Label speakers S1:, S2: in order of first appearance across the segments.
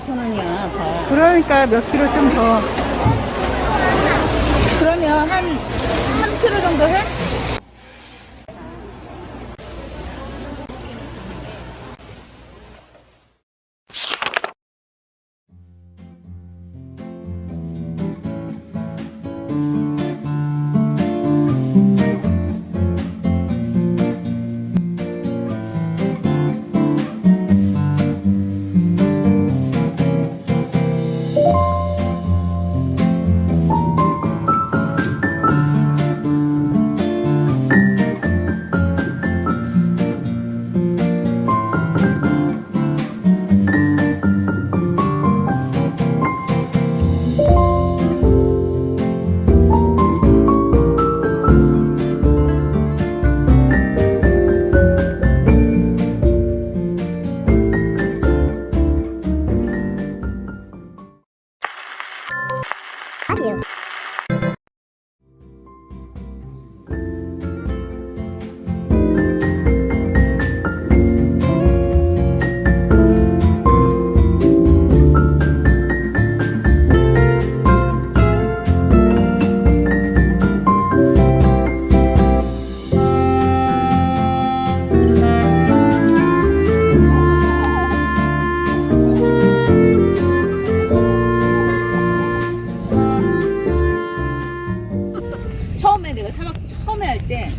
S1: 8천 원이야 다.
S2: 그러니까 몇 킬로 좀 더.
S1: 그러면 한 3kg 정도 해? thank you Thank you. 처음에 내가 사막 처음에 할 때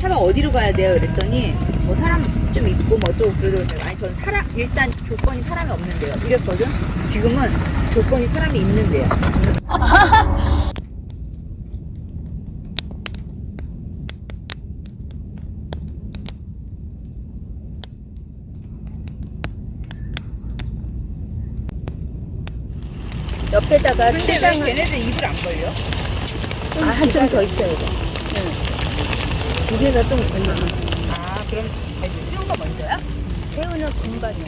S1: 사막 어디로 가야 돼요? 그랬더니 뭐 사람 좀 있고 뭐 어쩌고 그러더라고요. 아니 저는 사람 일단 조건이 사람이 없는데요. 이랬거든. 지금은 조건이 사람이 있는데요. 옆에다가 근데 왜 걔네들 입을 안 벌려? 아, 한점더 있어야 돼. 두 개가 좀 얼마. 아, 그럼 새우가 먼저야? 새우는 금방이야.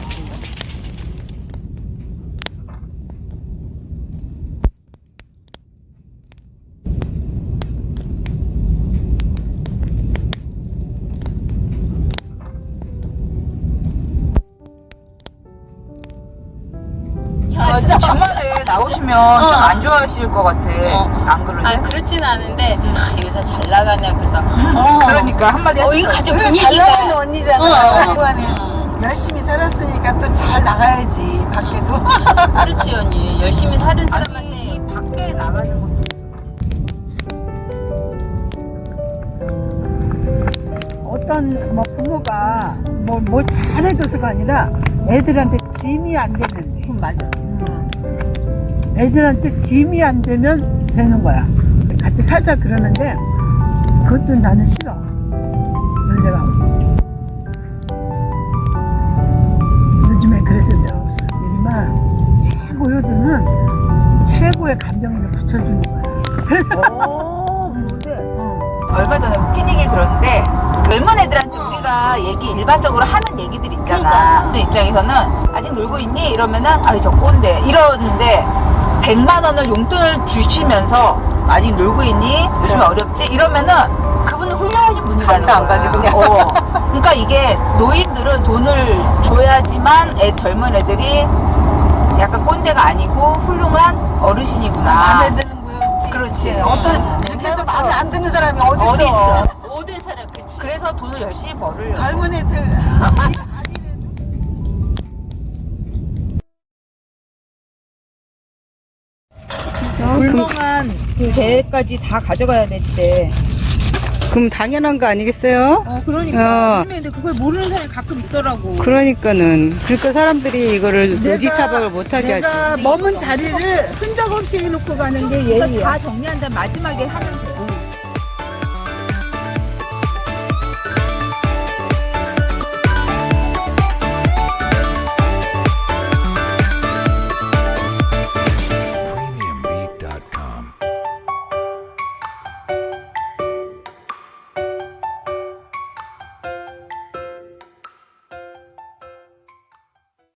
S3: 아, 근데 주말에 나오시면 좀안 좋아하실 것 같아 안 그러세요?
S1: 아, 그렇진 않은데, 아, 여기서 잘 나가냐, 그래서.
S3: 그러니까 한마디
S1: 어. 이거 가지고
S2: 잘
S1: 분위기가.
S2: 나가는 언니잖아.
S1: 어.
S2: 그거는 열심히 살았으니까 또 잘 나가야지 밖에도.
S1: 그렇지, 언니. 열심히 사는 사람한테.
S3: 아니 밖에 나가는 거
S4: 어떤 뭐 부모가 뭐, 뭘 잘해줘서가 아니라 애들한테 짐이 안 되면 돼.
S3: 맞아
S4: 애들한테 짐이 안 되면 되는 거야. 같이 살자 그러는데 그것도 나는 싫어. 그래서 내가 요즘에 그랬어요. 유리마 최고 효도는 최고의 간병인을 붙여주는 거야. 그래서 어,
S3: 얼마 전에 웃긴 얘기 들었는데 젊은 애들한테 우리가 얘기 일반적으로 하는 얘기들 있잖아 근데 입장에서는 아직 놀고 있니? 이러면은 아이 저 꼰대 이러는데 100만 원을 용돈을 주시면서 아직 놀고 있니? 요즘에 어렵지? 이러면은 그분은 훌륭하신 분이라는
S2: 감사 안
S3: 거야.
S2: 가지, 그냥.
S3: 어. 그러니까 이게 노인들은 돈을 줘야지만 애, 젊은 애들이 약간 꼰대가 아니고 훌륭한 어르신이구나.
S2: 마음에 드는 거였지.
S3: 그렇지.
S2: 어떤 그렇게 해서 마음에 안 드는 사람이 어디
S3: 어디
S2: 있어?
S3: 있어?
S1: 모든 사람, 그치.
S3: 그래서 돈을 열심히 벌으려고.
S2: 젊은 애들.
S5: 불멍한 그 배까지 다 가져가야 돼, 집에.
S4: 그럼 당연한 거 아니겠어요?
S5: 어, 그러니까.
S4: 어.
S5: 근데 그걸 모르는 사람이 가끔 있더라고.
S4: 그러니까는 그러니까 사람들이 이거를 노지 차박을 못하게 하지.
S5: 내가 머문 자리를 흔적 없이 해놓고 가는 게 예의야.
S3: 다 정리한 다음 마지막에 하면 돼.